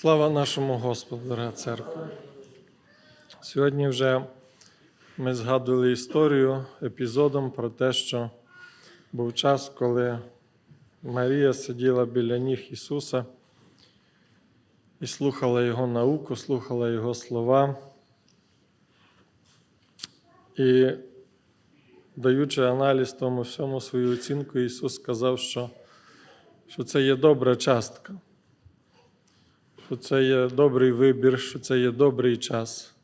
Слава нашому Господу, дорога церква. Сьогодні вже ми згадували історію епізодом про те, що був час, коли Марія сиділа біля ніг Ісуса і слухала Його науку, слухала Його слова. І даючи аналіз тому всьому свою оцінку, Ісус сказав, що, що це є добра частка що це є добрий вибір, що це є добрий час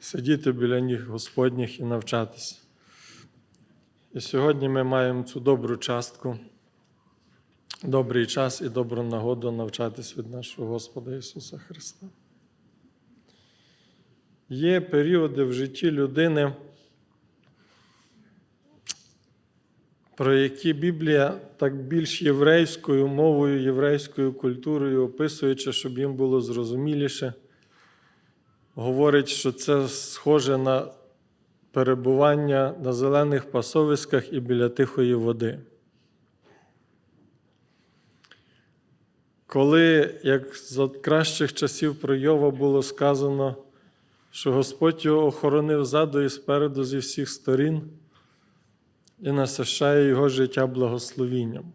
сидіти біля ніг Господніх і навчатися. І сьогодні ми маємо цю добру частку, добрий час і добру нагоду навчатись від нашого Господа Ісуса Христа. Є періоди в житті людини, про які Біблія так більш єврейською мовою, єврейською культурою описуючи, щоб їм було зрозуміліше, говорить, що це схоже на перебування на зелених пасовиськах і біля тихої води. Коли, як за кращих часів про Йова було сказано, що Господь його охоронив ззаду і спереду зі всіх сторін і насищає його життя благословінням.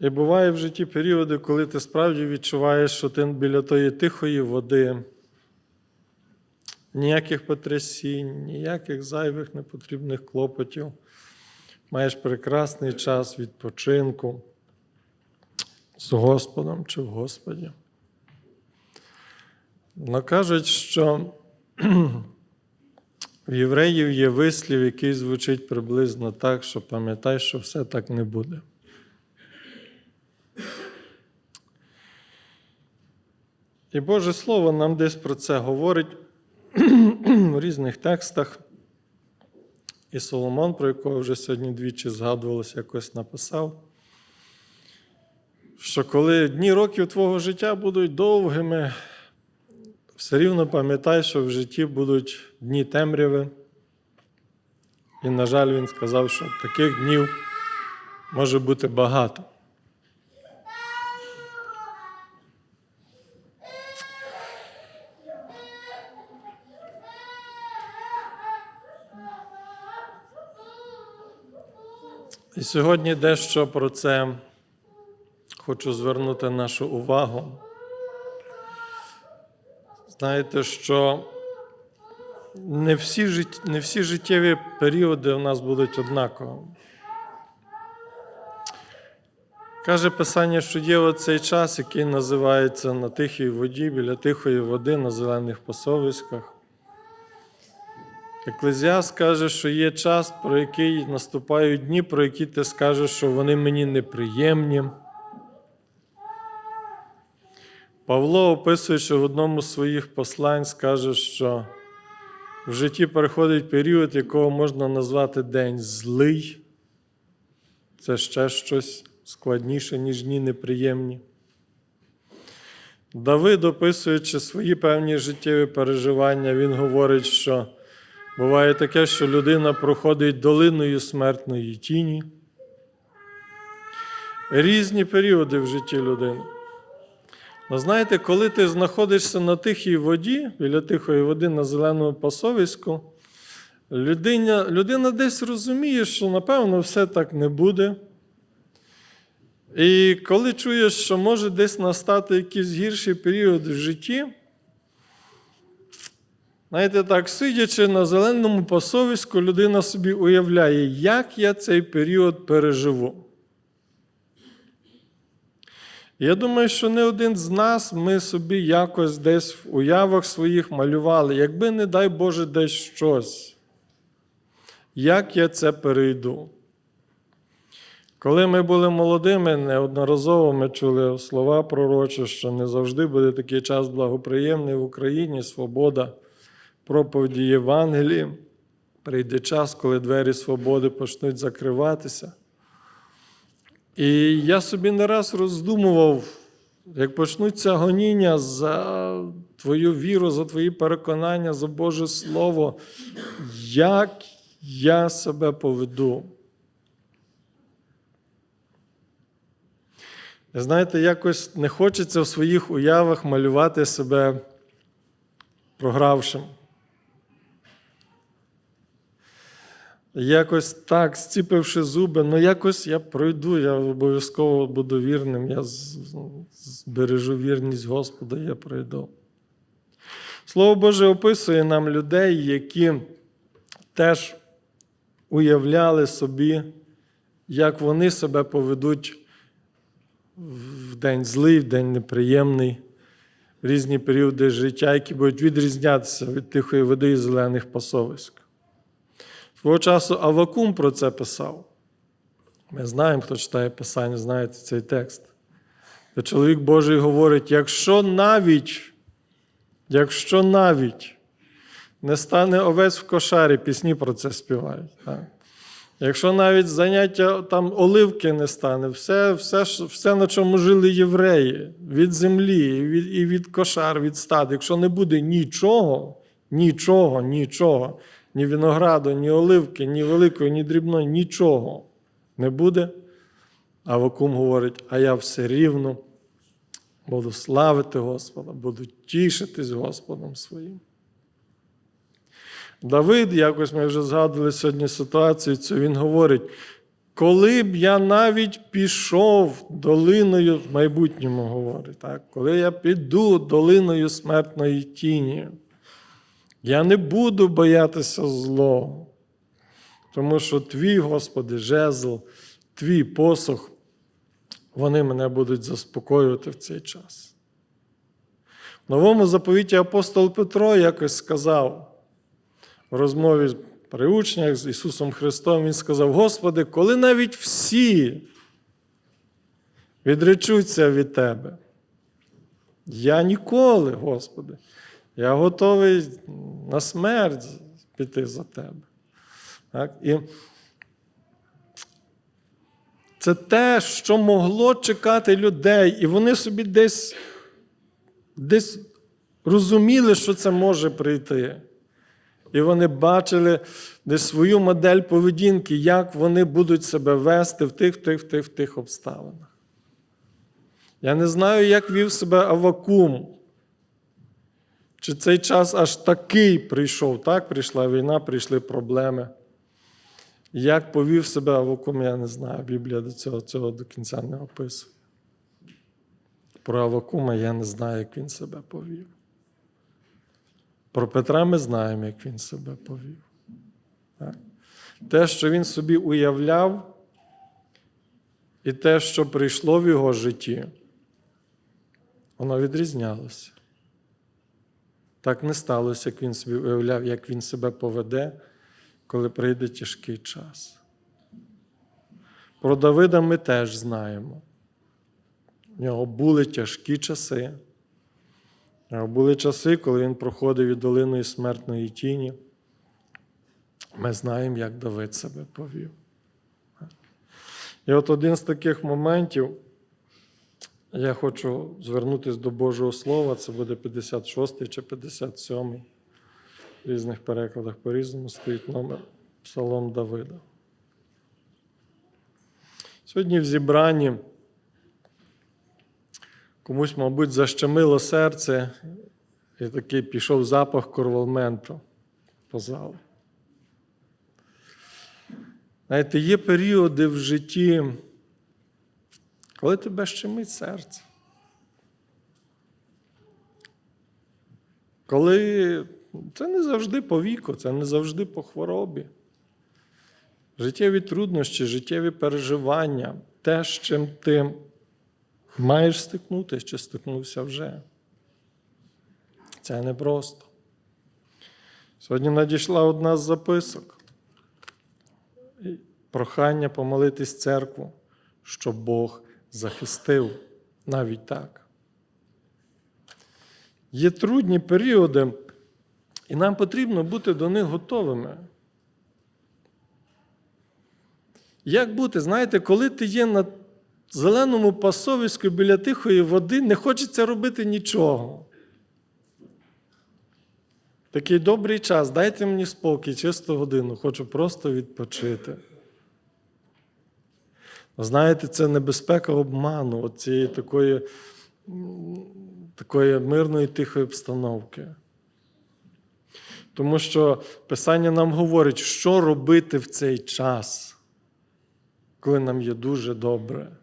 І буває в житті періоди, коли ти справді відчуваєш, що ти біля тої тихої води, ніяких потрясінь, ніяких зайвих непотрібних клопотів. Маєш прекрасний час відпочинку з Господом чи в Господі. Но кажуть, що в євреїв є вислів, який звучить приблизно так, що пам'ятай, що все так не буде. І Боже Слово нам десь про це говорить в різних текстах. І Соломон, про якого вже сьогодні двічі згадувалося, якось написав, що коли дні років твого життя будуть довгими, все рівно пам'ятай, що в житті будуть дні темряви. І, на жаль, він сказав, що таких днів може бути багато. І сьогодні дещо про це хочу звернути нашу увагу. Знаєте, що не всі, жит... не всі життєві періоди у нас будуть однаковими. Каже Писання, що є оцей час, який називається на тихій воді, біля тихої води, на зелених пасовиськах. Еклезіас каже, що є час, про який наступають дні, про які ти скажеш, що вони мені неприємні. Павло, описуючи в одному з своїх послань, скаже, що в житті переходить період, якого можна назвати день злий. Це ще щось складніше, ніж дні неприємні. Давид, описуючи свої певні життєві переживання, він говорить, що буває таке, що людина проходить долиною смертної тіні. Різні періоди в житті людини. Ви знаєте, коли ти знаходишся на тихій воді, біля тихої води на зеленому пасовиську, людина, людина десь розуміє, що напевно все так не буде. І коли чуєш, що може десь настати якийсь гірший період в житті, знаєте, так, сидячи на зеленому пасовиську, людина собі уявляє, як я цей період переживу. Я думаю, що не один з нас ми собі якось десь в уявах своїх малювали, якби, не дай Боже, десь щось. Як я це перейду? Коли ми були молодими, неодноразово ми чули слова пророчі, що не завжди буде такий час благоприємний в Україні, свобода, проповіді Євангелії. Прийде час, коли двері свободи почнуть закриватися. І я собі не раз роздумував, як почнуться гоніння за твою віру, за твої переконання, за Боже Слово, як я себе поведу. Знаєте, якось не хочеться в своїх уявах малювати себе програвшим. Якось так, зціпивши зуби, ну якось я пройду, я обов'язково буду вірним, я збережу вірність Господа, я пройду. Слово Боже описує нам людей, які теж уявляли собі, як вони себе поведуть в день злий, в день неприємний, в різні періоди життя, які будуть відрізнятися від тихої води і зелених пасовиськ. Свого часу Авакум про це писав. Ми знаємо, хто читає Писання, знаєте цей текст. Де чоловік Божий говорить: якщо навіть, якщо навіть не стане овець в кошарі, пісні про це співають. Так? Якщо навіть заняття там оливки не стане, все, все, все, на чому жили євреї, від землі, і від, і від кошар, від стад, якщо не буде нічого, нічого, нічого, ні винограду, ні оливки, ні великої, ні дрібної, нічого не буде. А Вакум говорить: а я все рівно буду славити Господа, буду тішитись Господом своїм. Давид, якось ми вже згадували сьогодні ситуацію, цю він говорить: коли б я навіть пішов долиною, в майбутньому говорить, так, коли я піду долиною смертної тіні, я не буду боятися злого, тому що твій, Господи, жезл, твій посох, вони мене будуть заспокоювати в цей час. В новому заповіті апостол Петро якось сказав в розмові при учнях з Ісусом Христом, Він сказав: Господи, коли навіть всі відречуться від Тебе, я ніколи, Господи, я готовий на смерть піти за Тебе. Так? І це те, що могло чекати людей, і вони собі десь, десь розуміли, що це може прийти. І вони бачили десь свою модель поведінки, як вони будуть себе вести в тих, в тих, в тих, в тих обставинах. Я не знаю, як вів себе Авакум. Чи цей час аж такий прийшов, так? Прийшла війна, прийшли проблеми. Як повів себе Авакум, я не знаю. Біблія до цього, цього до кінця не описує. Про Авакума я не знаю, як він себе повів. Про Петра ми знаємо, як він себе повів. Так? Те, що він собі уявляв, і те, що прийшло в його житті, воно відрізнялося. Так не сталося, як він собі уявляв, як він себе поведе, коли прийде тяжкий час. Про Давида ми теж знаємо. В нього були тяжкі часи. А Були часи, коли він проходив від долиної смертної тіні. Ми знаємо, як Давид себе повів. І от один з таких моментів, я хочу звернутися до Божого Слова, це буде 56 чи 57. В різних перекладах по-різному стоїть номер Псалом Давида. Сьогодні в зібранні комусь, мабуть, защемило серце, і такий пішов запах корвалменту по залу. Знаєте, є періоди в житті, коли тебе щемить серце. Коли це не завжди по віку, це не завжди по хворобі. Життєві труднощі, життєві переживання, те, з чим ти маєш стикнутися чи стикнувся вже. Це непросто. Сьогодні надійшла одна з записок. Прохання помолитись церкву, щоб Бог захистив навіть так. Є трудні періоди, і нам потрібно бути до них готовими. Як бути, знаєте, коли ти є на зеленому пасовиську біля тихої води, не хочеться робити нічого. Такий добрий час, дайте мені спокій, чисту годину, хочу просто відпочити. Знаєте, це небезпека обману, цієї такої, такої мирної тихої обстановки. Тому що Писання нам говорить, що робити в цей час, коли нам є дуже добре.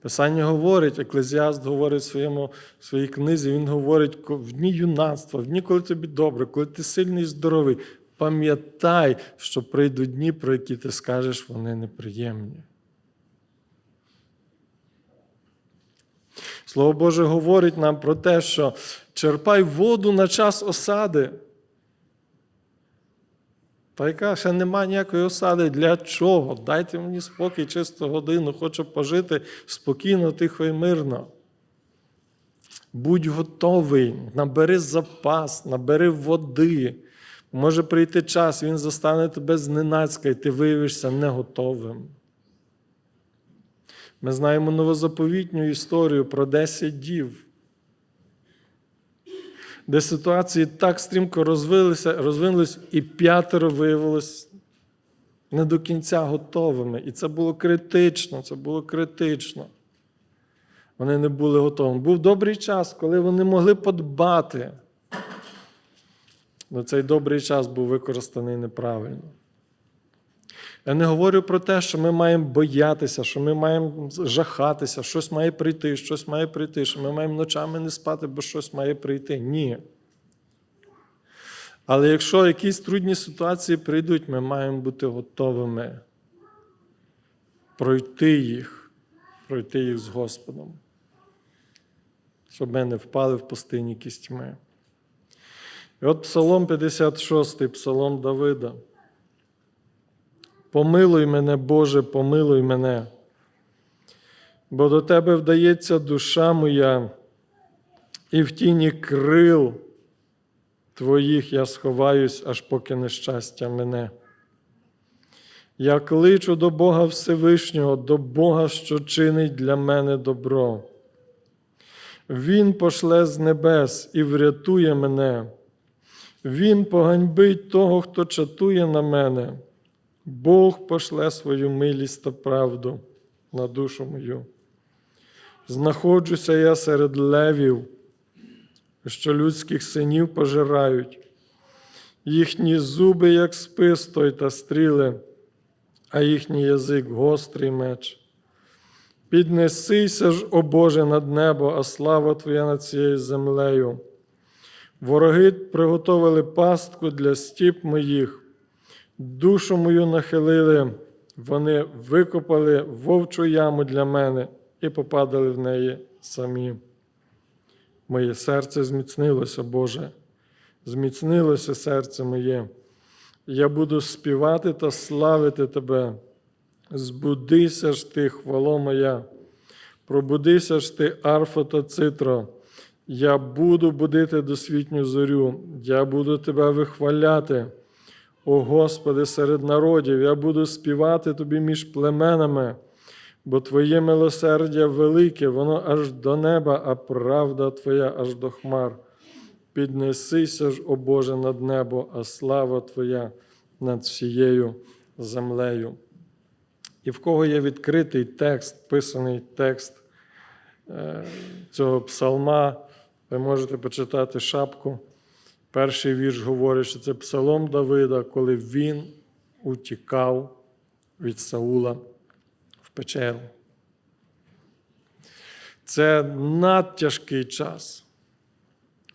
Писання говорить, Еклезіаст говорить в, своєму, в своїй книзі, він говорить в дні юнацтва, в дні, коли тобі добре, коли ти сильний і здоровий, пам'ятай, що прийдуть дні, про які ти скажеш, вони неприємні. Слово Боже говорить нам про те, що черпай воду на час осади. Та яка ще нема ніякої осади. Для чого? Дайте мені спокій, чисто годину, хочу пожити спокійно, тихо і мирно. Будь готовий, набери запас, набери води. Може прийти час, він застане тебе зненацька, і ти виявишся не готовим. Ми знаємо новозаповітню історію про 10 дів, де ситуації так стрімко розвилися, розвинулись, і п'ятеро виявилось не до кінця готовими. І це було критично, це було критично. Вони не були готовими. Був добрий час, коли вони могли подбати. Але цей добрий час був використаний неправильно. Я не говорю про те, що ми маємо боятися, що ми маємо жахатися, щось має прийти, щось має прийти, що ми маємо ночами не спати, бо щось має прийти. Ні. Але якщо якісь трудні ситуації прийдуть, ми маємо бути готовими пройти їх, пройти їх з Господом, щоб ми не впали в пустині кістьми. І от Псалом 56, Псалом Давида. Помилуй мене, Боже, помилуй мене, бо до Тебе вдається душа моя, і в тіні крил Твоїх я сховаюсь, аж поки нещастя мене. Я кличу до Бога Всевишнього, до Бога, що чинить для мене добро. Він пошле з небес і врятує мене. Він поганьбить того, хто чатує на мене. Бог пошле свою милість та правду на душу мою. Знаходжуся я серед левів, що людських синів пожирають, їхні зуби, як спис той та стріли, а їхній язик гострий меч. Піднесися ж, о Боже, над небо, а слава Твоя над цією землею. Вороги приготовили пастку для стіп моїх. Душу мою нахилили, вони викопали вовчу яму для мене і попадали в неї самі. Моє серце зміцнилося, Боже, зміцнилося серце моє. Я буду співати та славити Тебе. Збудися ж ти, хвало моя, пробудися ж ти, арфо та цитро. Я буду будити досвітню зорю, я буду тебе вихваляти. О Господи, серед народів, я буду співати Тобі між племенами, бо Твоє милосердя велике, воно аж до неба, а правда Твоя аж до хмар. Піднесися ж, о Боже, над небо, а слава Твоя над всією землею. І в кого є відкритий текст, писаний текст е, цього псалма, ви можете почитати шапку. Перший вірш говорить, що це псалом Давида, коли він утікав від Саула в печеру. Це надтяжкий час.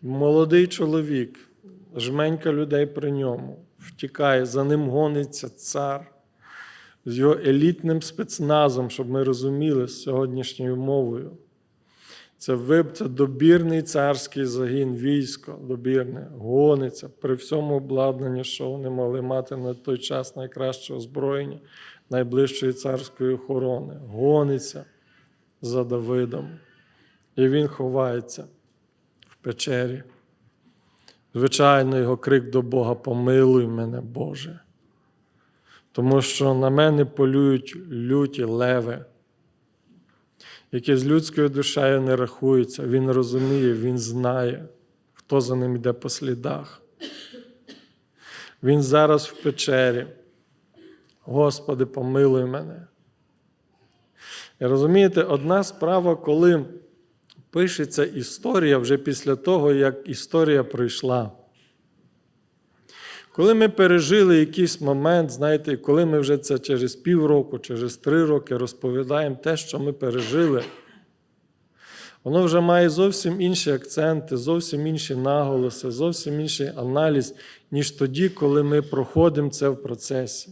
Молодий чоловік, жменька людей при ньому, втікає, за ним гониться цар з його елітним спецназом, щоб ми розуміли з сьогоднішньою мовою. Це виб, це добірний царський загін, військо добірне, гониться при всьому обладнанні, що вони могли мати на той час найкраще озброєння найближчої царської охорони. Гониться за Давидом. І він ховається в печері. Звичайно, його крик до Бога: Помилуй мене, Боже. Тому що на мене полюють люті леви які з людською душею не рахуються. Він розуміє, він знає, хто за ним йде по слідах. Він зараз в печері. Господи, помилуй мене. І розумієте, одна справа, коли пишеться історія вже після того, як історія пройшла. Коли ми пережили якийсь момент, знаєте, коли ми вже це через півроку, через три роки розповідаємо те, що ми пережили, воно вже має зовсім інші акценти, зовсім інші наголоси, зовсім інший аналіз, ніж тоді, коли ми проходимо це в процесі.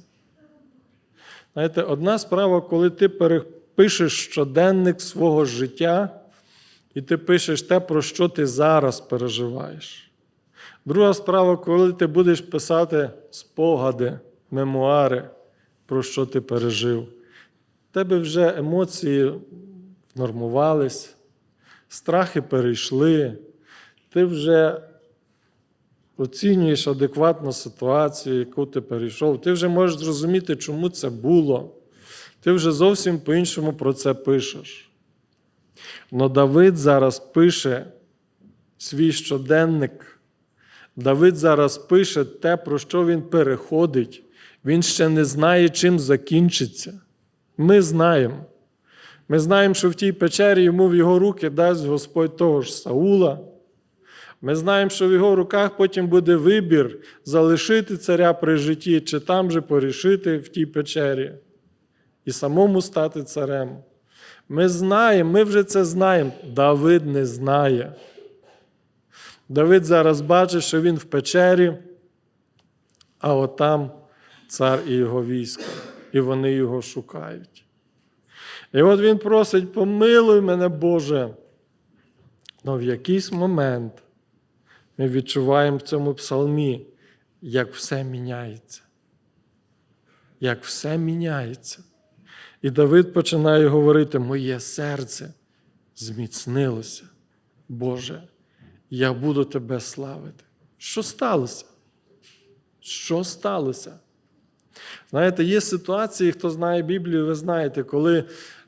Знаєте, одна справа, коли ти перепишеш щоденник свого життя, і ти пишеш те, про що ти зараз переживаєш. Друга справа, коли ти будеш писати спогади, мемуари, про що ти пережив. Тебе вже емоції нормувались, страхи перейшли, ти вже оцінюєш адекватно ситуацію, яку ти перейшов. Ти вже можеш зрозуміти, чому це було. Ти вже зовсім по-іншому про це пишеш. Но Давид зараз пише свій щоденник. Давид зараз пише те, про що він переходить. Він ще не знає, чим закінчиться. Ми знаємо. Ми знаємо, що в тій печері йому в його руки дасть Господь того ж Саула. Ми знаємо, що в його руках потім буде вибір залишити царя при житті, чи там же порішити в тій печері і самому стати царем. Ми знаємо, ми вже це знаємо. Давид не знає. Давид зараз бачить, що він в печері, а отам цар і його військо, і вони його шукають. І от він просить, помилуй мене, Боже. Но в якийсь момент ми відчуваємо в цьому псалмі, як все міняється. Як все міняється. І Давид починає говорити: Моє серце зміцнилося, Боже, я буду тебе славити. Що сталося? Що сталося? Знаєте, є ситуації, хто знає Біблію, ви знаєте, коли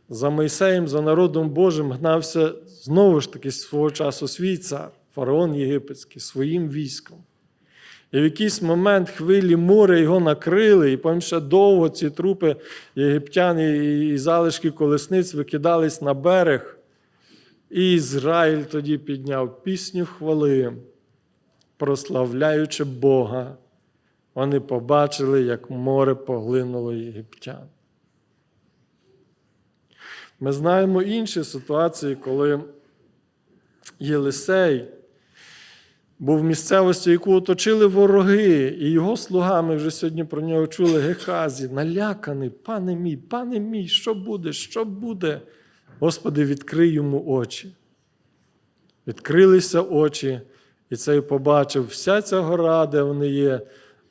за Мойсеєм, за народом Божим гнався знову ж таки свого часу свій цар, фараон єгипетський, своїм військом. І в якийсь момент хвилі моря його накрили, і потім ще довго ці трупи єгиптян і залишки колесниць викидались на берег. І Ізраїль тоді підняв пісню хвали, прославляючи Бога. Вони побачили, як море поглинуло єгиптян. Ми знаємо інші ситуації, коли Єлисей був в місцевості, яку оточили вороги, і його слугами вже сьогодні про нього чули Гехазі, наляканий, пане мій, пане мій, що буде, що буде? Господи, відкрий йому очі. Відкрилися очі, і цей побачив, вся ця гора, де вони є,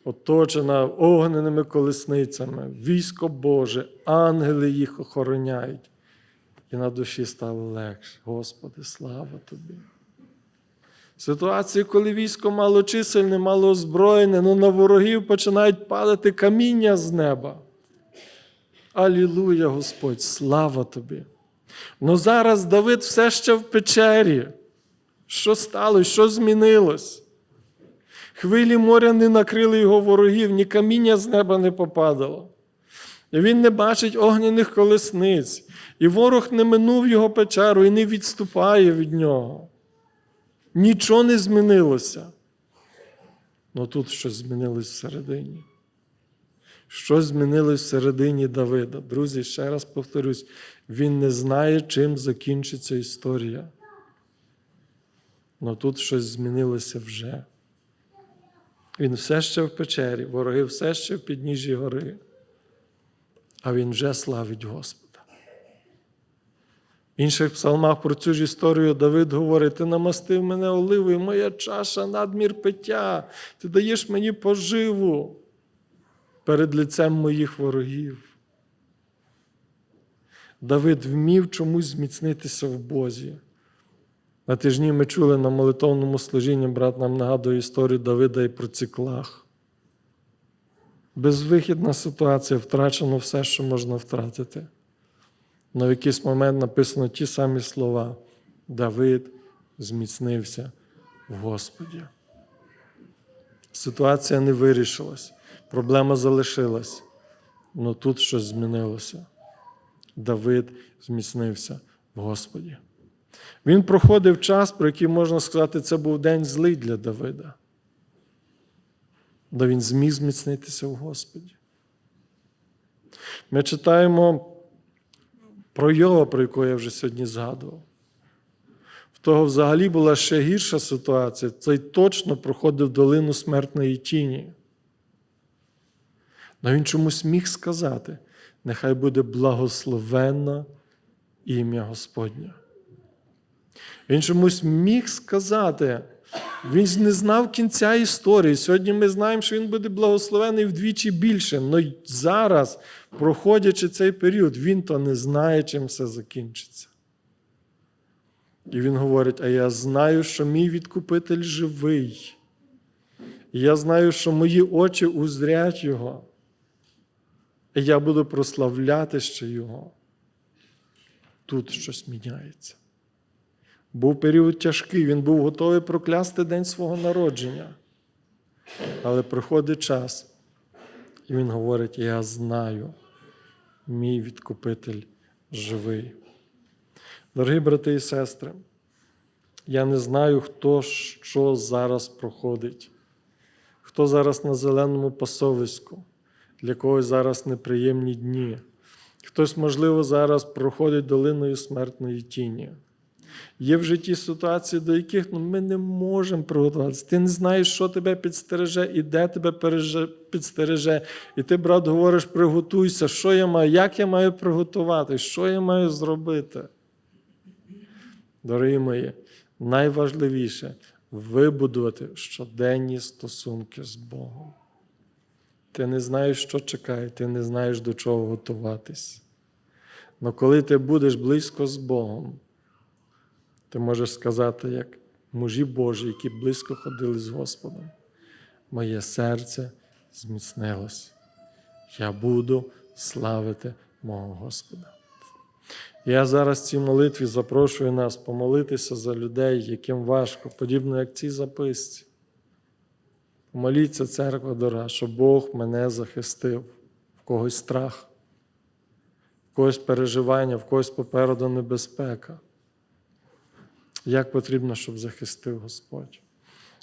оточена огненими колесницями, військо Боже, ангели їх охороняють. І на душі стало легше. Господи, слава Тобі. Ситуації, коли військо малочисельне, малоозброєне, ну на ворогів починають падати каміння з неба. Алілуя, Господь, слава Тобі! Ну зараз Давид все ще в печері. Що сталося? Що змінилось? Хвилі моря не накрили його ворогів, ні каміння з неба не попадало. І він не бачить огняних колесниць, і ворог не минув його печеру і не відступає від нього. Нічого не змінилося. Ну тут щось змінилось всередині. Щось змінилось всередині Давида. Друзі, ще раз повторюсь, він не знає, чим закінчиться історія. Але тут щось змінилося вже. Він все ще в печері, вороги все ще в підніжжі гори, а він вже славить Господа. В інших псалмах про цю ж історію Давид говорить: Ти намастив мене оливою, моя чаша надмір пиття, ти даєш мені поживу перед лицем моїх ворогів. Давид вмів чомусь зміцнитися в Бозі. На тижні ми чули на молитовному служінні, брат нам нагадує історію Давида і про циклах. Безвихідна ситуація, втрачено все, що можна втратити. Но в якийсь момент написано ті самі слова. Давид зміцнився в Господі. Ситуація не вирішилась, проблема залишилась, але тут щось змінилося. Давид зміцнився в Господі. Він проходив час, про який можна сказати, це був день злий для Давида. де він зміг зміцнитися в Господі. Ми читаємо про Йова, про якого я вже сьогодні згадував. В того взагалі була ще гірша ситуація. Цей точно проходив долину смертної тіні. Але він чомусь міг сказати: нехай буде благословенно ім'я Господнє. Він чомусь міг сказати, він ж не знав кінця історії. Сьогодні ми знаємо, що він буде благословений вдвічі більше. Але зараз, проходячи цей період, він то не знає, чим все закінчиться. І він говорить: а я знаю, що мій відкупитель живий. Я знаю, що мої очі узрять Його. І я буду прославляти ще Його. Тут щось міняється. Був період тяжкий, він був готовий проклясти день свого народження. Але приходить час, і він говорить: Я знаю, мій відкупитель живий. Дорогі брати і сестри, я не знаю, хто що зараз проходить, хто зараз на зеленому пасовиську, для когось зараз неприємні дні. Хтось, можливо, зараз проходить долиною смертної тіні. Є в житті ситуації, до яких ну, ми не можемо приготуватися. Ти не знаєш, що тебе підстереже і де тебе підстереже. І ти, брат, говориш, приготуйся, що я маю, як я маю приготувати, що я маю зробити. Дорогі мої, найважливіше вибудувати щоденні стосунки з Богом. Ти не знаєш, що чекає, ти не знаєш, до чого готуватись. Але коли ти будеш близько з Богом, ти можеш сказати, як мужі Божі, які близько ходили з Господом. Моє серце зміцнилось. Я буду славити мого Господа. Я зараз в цій молитві запрошую нас помолитися за людей, яким важко, подібно як цій записці. Помоліться, церква дорога, щоб Бог мене захистив, в когось страх, в когось переживання, в когось попереду небезпека. Як потрібно, щоб захистив Господь.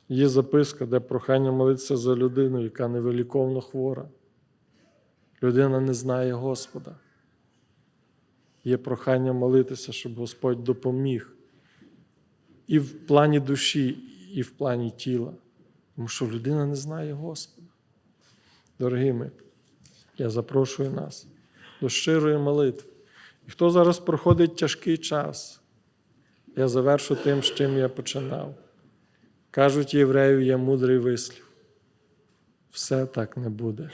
Є записка, де прохання молитися за людину, яка невиліковно хвора. Людина не знає Господа. Є прохання молитися, щоб Господь допоміг і в плані душі, і в плані тіла. Тому що людина не знає Господа. Дорогі ми, я запрошую нас до щирої молитви. І хто зараз проходить тяжкий час, я завершу тим, з чим я починав. Кажуть єврею, є мудрий вислів. Все так не буде.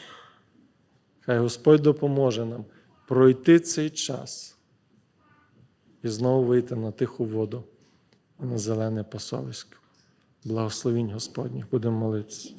Хай Господь допоможе нам пройти цей час і знову вийти на тиху воду, на зелене пасовисько. Благословінь Господніх, будемо молитися.